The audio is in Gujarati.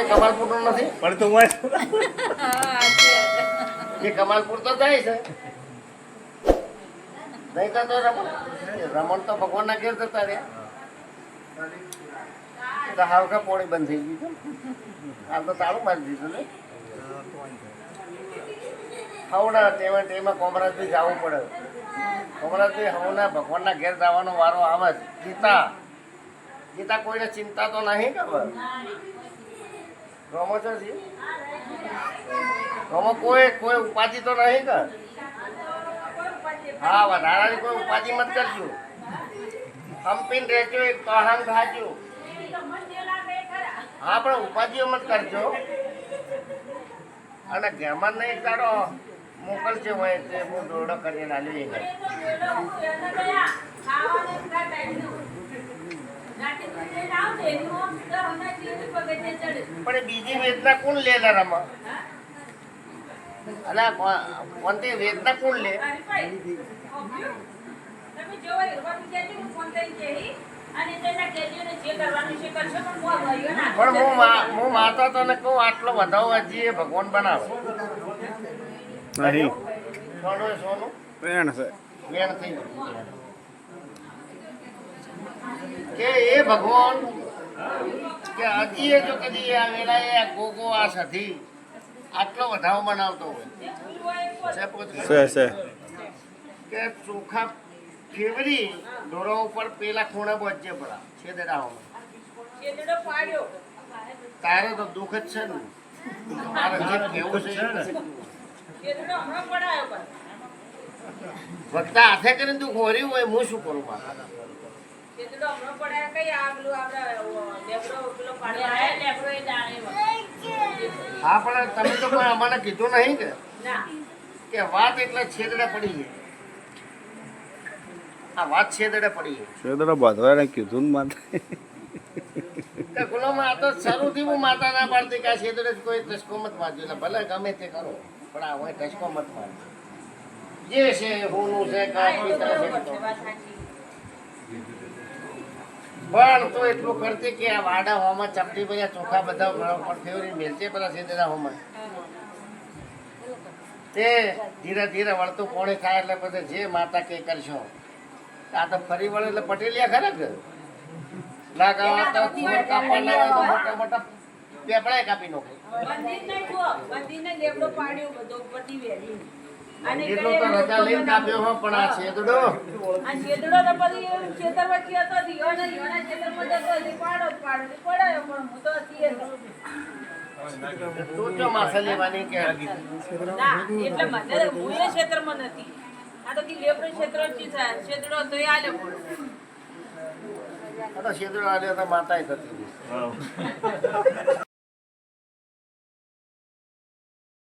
એ કમાલપુર નો નથી? પણ તું હોય. એ કમાલપુર તો જાય છે? નહીં તો રમણ. રમણ તો ભગવાનના ઘેર જતા રહ્યા. તો હાવકા પોળી બંધ થઈ ગઈ છે. હાલ તો તાળું મારી દીધું ને. હવડા તેમાં તેમાં કોમરાજથી જવું પડે. કોમરાજથી હવના ભગવાનના ઘેર જવાનો વારો આવે ગીતા. ગીતા કોઈને ચિંતા તો નહીં ખબર? રમો છો જી? રમો કોઈ કોઈ ઉપાધિ તો નહીં કર હા, વધારાની કોઈ ઉપાધિ મત કરજો. હંપીને રહેજો, એક તોહામ ખાજો હા, પણ ઉપાધિઓ મત કરજો. અને ગેમર નહીં એક તારો મોકલજો હોય તે હું દોરડો કરીને આલી પણ એ બીજી વેદના કોણ લે લે અને અલા કો- કોણ તે વેદના કોણ લે? પણ હું મા- હું માતા તને કહું આટલો વધાવો હજી એ ભગવાન બનાવે. નહીં. સોનું સોનું? વેણ છે. વેણ થઈ કે એ ભગવાન કે હજી એ જો કદી આ વેળાએ આ ગોગો આ સધી આટલો વધારો બનાવતો હોય. છે કે ચોખા ફેવરી ઢોરો ઉપર પેલા ખૂણે બોજે પડા છે દેડાઓમાં તારે તો દુઃખ જ છે ને. મારે જે કેવું છે વક્તા હાથે કરીને દુઃખ હોર્યું હોય હું શું કરું માતા હા પણ તમે તો કોઈ અમારે કીધું નહીં કે? કે વાત એટલે છેદડે પડી છે આ વાત છેદડે પડી છે શેદડો બાંધવાને કીધું ને માથે. ગુલામ આ તો શરૂથી હું માતા ના પાડતી કે આ છેદડે કોઈ ટસકો મત મારજો ભલે ગમે તે કરો પણ આ હોય ટસકો મત મારજો જે છે હોનું છે કાંઈ છે. પણ તો એટલું કરતી કે આ વાડા હોમાં ચપટી બધા ચોખા બધા ઉપર ફેવરી મેલશે પેલા છેદડા હોમાં. તે ધીરે ધીરે વળતું કોણે થાય એટલે બધે જે માતા કે કરશો. આ તો ફરી વળે એટલે પટેલિયા ખરા કે? લાગાવા તો થોર કાપવા લાગે તો મોટા મોટા પેપડાય કાપી નાખે એટલો તો રજા લઈને કાપ્યો હો પણ આ છેદડો તું લેવાની કે? આ તો છેદડો આલ્યો તો માતાએ થતી.